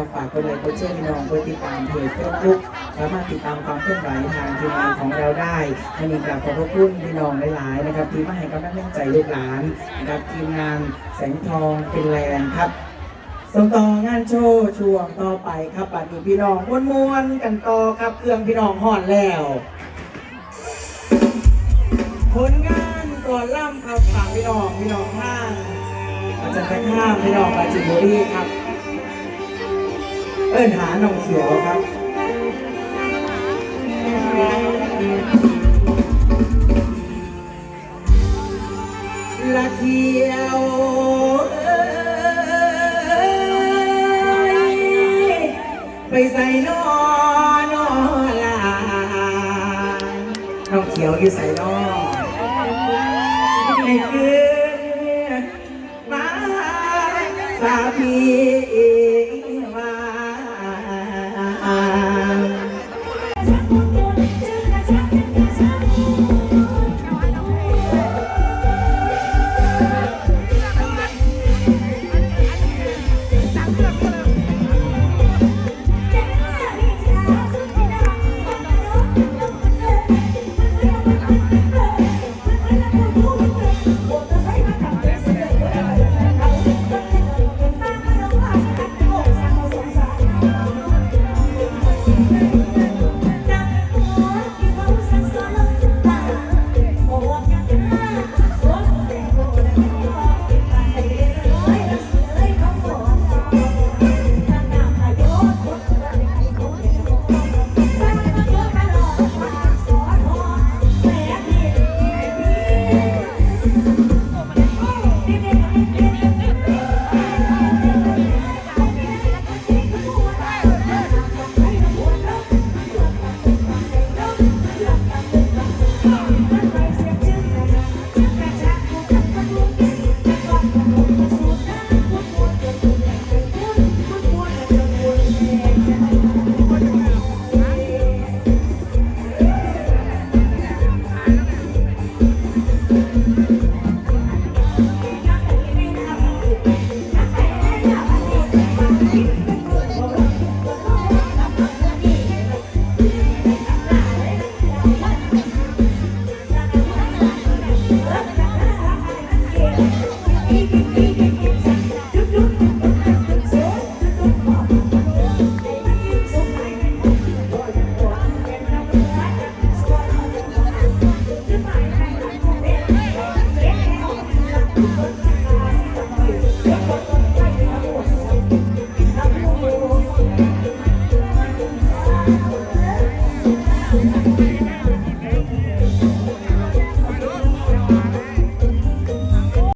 ะฝากกดไลค์กดแชร์พี่น้องกดติดตามเพจเฟซบุ๊กสามารถติดตามความเคลื่อนไหวทางทีมงานของเราได้วันนี้กราบขอบพระคุณพี่น้องหลายๆนะครับที่มาให้กำลังใจลูกหลานนะครับทีมงานแสงทองฟินแลนด์ครับส่งต่องานโชว์ช่วงต่อไปครับบัดนี้พี่น้องม้วนๆกันต่อครับเครื่องพี่น้องห่อนแล้วผลงานก่อนล่ำครับฝากพี่น้องพี่น้องข้างมาจากข้ามพี่น้องปาจิบุรีครับ เอิ้นหาหนองเขียวครับ